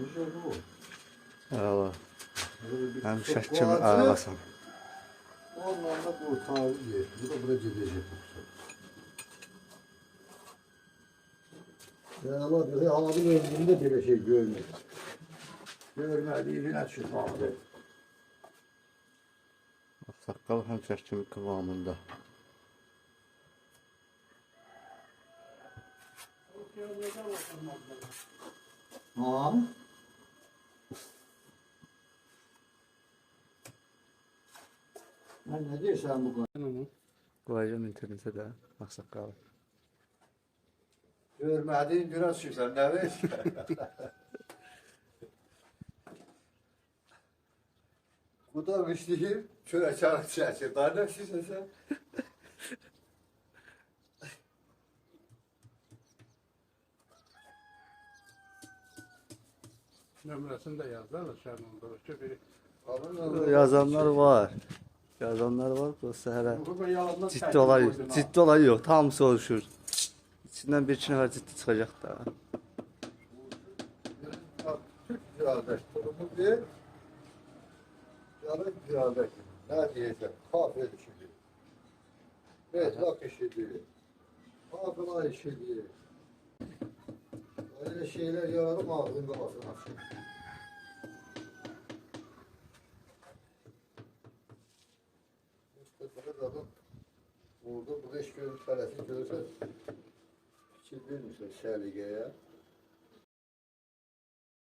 Bir Hem varsa, arabasın. Ondan da bu tabi yer. Bu da buraya gidecek. Ama böyle abin ömründe böyle şey görmedim. Görmediğini açıyor abi. Sakkal hem şaşçım kıvamında. Ha? Ben ne diyorsun bu kadar? Koyacağım internete de. Bak sakkal. Görmediğin gün açıyorsan ne ver? Bu da müştehim. Şöyle çarık çarşı. Daha ne şişe sen? Nömrəsini də yazdılar sənin duruşu biri. Yazanlar var. Yazanlar var. Dolayısıyla hele ciddi olay, ciddi olay yok. Tam soruşur. İçinden bir nefer ciddi çıkacak da. Türk birader. Durumu bir. Yarın birader. Ne diyeceğim? Kahve işi Metlak işi değil. Kahve işi değil. Öyle şeyler yararım ağzın kafasına açıyor. İşte bu adam orada bu da iş görüntüleresi görürsen Çizdirmişler şerligeye.